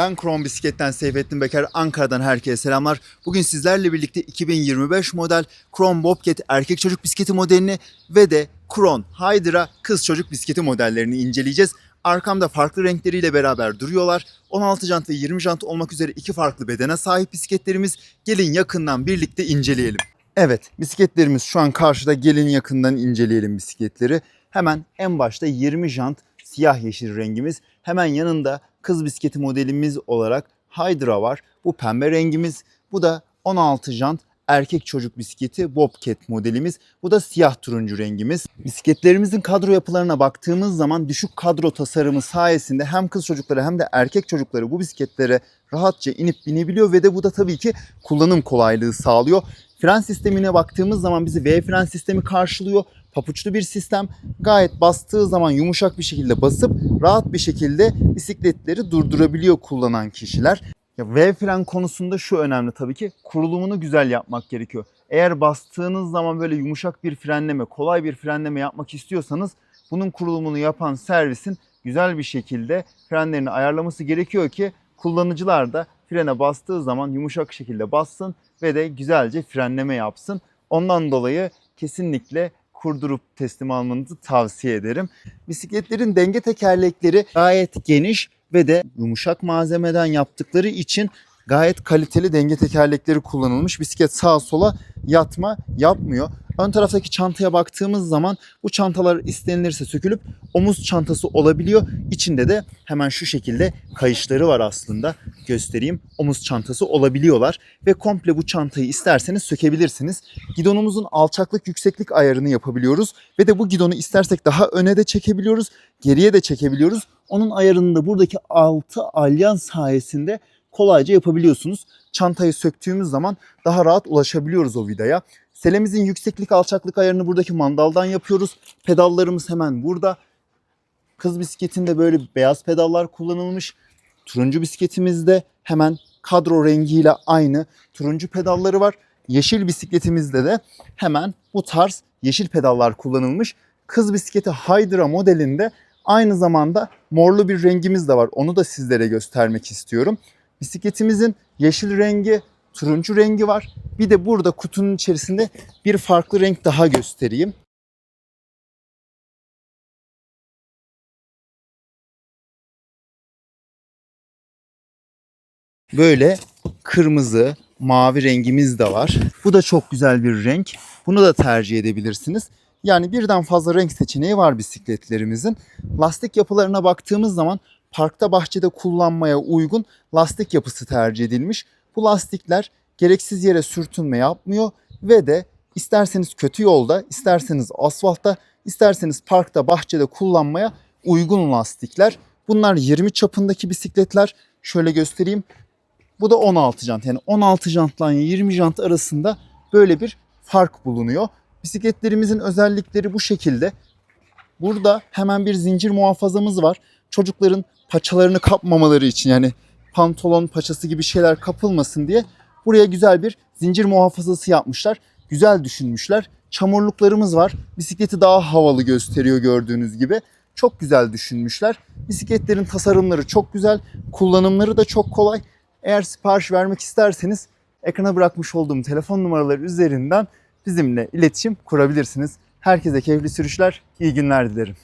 Ben Kron Bisiklet'ten Seyfettin Beker, Ankara'dan herkese selamlar. Bugün sizlerle birlikte 2025 model Kron Bobcat erkek çocuk bisikleti modelini ve de Kron Hydra kız çocuk bisikleti modellerini inceleyeceğiz. Arkamda farklı renkleriyle beraber duruyorlar. 16 jant ve 20 jant olmak üzere iki farklı bedene sahip bisikletlerimiz. Gelin yakından birlikte inceleyelim. Evet, bisikletlerimiz şu an karşıda. Gelin yakından inceleyelim bisikletleri. Hemen en başta 20 jant siyah yeşil rengimiz. Hemen yanında kız bisikleti modelimiz olarak Hydra var. Bu pembe rengimiz. Bu da 16 jant erkek çocuk bisikleti Bobcat modelimiz. Bu da siyah turuncu rengimiz. Bisikletlerimizin kadro yapılarına baktığımız zaman düşük kadro tasarımı sayesinde hem kız çocukları hem de erkek çocukları bu bisikletlere rahatça inip binebiliyor ve de bu da tabii ki kullanım kolaylığı sağlıyor. Fren sistemine baktığımız zaman bizi V fren sistemi karşılıyor. Papuçlu bir sistem. Gayet bastığı zaman yumuşak bir şekilde basıp rahat bir şekilde bisikletleri durdurabiliyor kullanan kişiler. Ya V fren konusunda şu önemli tabii ki kurulumunu güzel yapmak gerekiyor. Eğer bastığınız zaman böyle yumuşak bir frenleme, kolay bir frenleme yapmak istiyorsanız bunun kurulumunu yapan servisin güzel bir şekilde frenlerini ayarlaması gerekiyor ki kullanıcılar da frene bastığı zaman yumuşak şekilde bassın ve de güzelce frenleme yapsın. Ondan dolayı kesinlikle kurdurup teslim almanızı tavsiye ederim. Bisikletlerin denge tekerlekleri gayet geniş ve de yumuşak malzemeden yaptıkları için gayet kaliteli denge tekerlekleri kullanılmış. Bisiklet sağa sola yatma yapmıyor. Ön taraftaki çantaya baktığımız zaman bu çantalar istenilirse sökülüp omuz çantası olabiliyor. İçinde de hemen şu şekilde kayışları var aslında. Göstereyim. Omuz çantası olabiliyorlar ve komple bu çantayı isterseniz sökebilirsiniz. Gidonumuzun alçaklık yükseklik ayarını yapabiliyoruz ve de bu gidonu istersek daha öne de çekebiliyoruz, geriye de çekebiliyoruz. Onun ayarını da buradaki altı alyan sayesinde kolayca yapabiliyorsunuz. Çantayı söktüğümüz zaman daha rahat ulaşabiliyoruz o vidaya. Selemizin yükseklik alçaklık ayarını buradaki mandaldan yapıyoruz. Pedallarımız hemen burada. Kız bisikletinde böyle beyaz pedallar kullanılmış. Turuncu bisikletimizde hemen kadro rengiyle aynı turuncu pedalları var. Yeşil bisikletimizde de hemen bu tarz yeşil pedallar kullanılmış. Kız bisikleti Hydra modelinde aynı zamanda morlu bir rengimiz de var. Onu da sizlere göstermek istiyorum. Bisikletimizin yeşil rengi, turuncu rengi var. Bir de burada kutunun içerisinde bir farklı renk daha göstereyim. Böyle kırmızı, mavi rengimiz de var. Bu da çok güzel bir renk. Bunu da tercih edebilirsiniz. Yani birden fazla renk seçeneği var bisikletlerimizin. Lastik yapılarına baktığımız zaman parkta bahçede kullanmaya uygun lastik yapısı tercih edilmiş. Bu lastikler gereksiz yere sürtünme yapmıyor ve de isterseniz kötü yolda, isterseniz asfaltta, isterseniz parkta, bahçede kullanmaya uygun lastikler. Bunlar 20 çapındaki bisikletler. Şöyle göstereyim. Bu da 16 jant. Yani 16 jantla 20 jant arasında böyle bir fark bulunuyor. Bisikletlerimizin özellikleri bu şekilde. Burada hemen bir zincir muhafazamız var. Çocukların paçalarını kapmamaları için yani pantolon paçası gibi şeyler kapılmasın diye buraya güzel bir zincir muhafazası yapmışlar. Güzel düşünmüşler. Çamurluklarımız var. Bisikleti daha havalı gösteriyor gördüğünüz gibi. Çok güzel düşünmüşler. Bisikletlerin tasarımları çok güzel. Kullanımları da çok kolay. Eğer sipariş vermek isterseniz ekrana bırakmış olduğum telefon numaraları üzerinden bizimle iletişim kurabilirsiniz. Herkese keyifli sürüşler, iyi günler dilerim.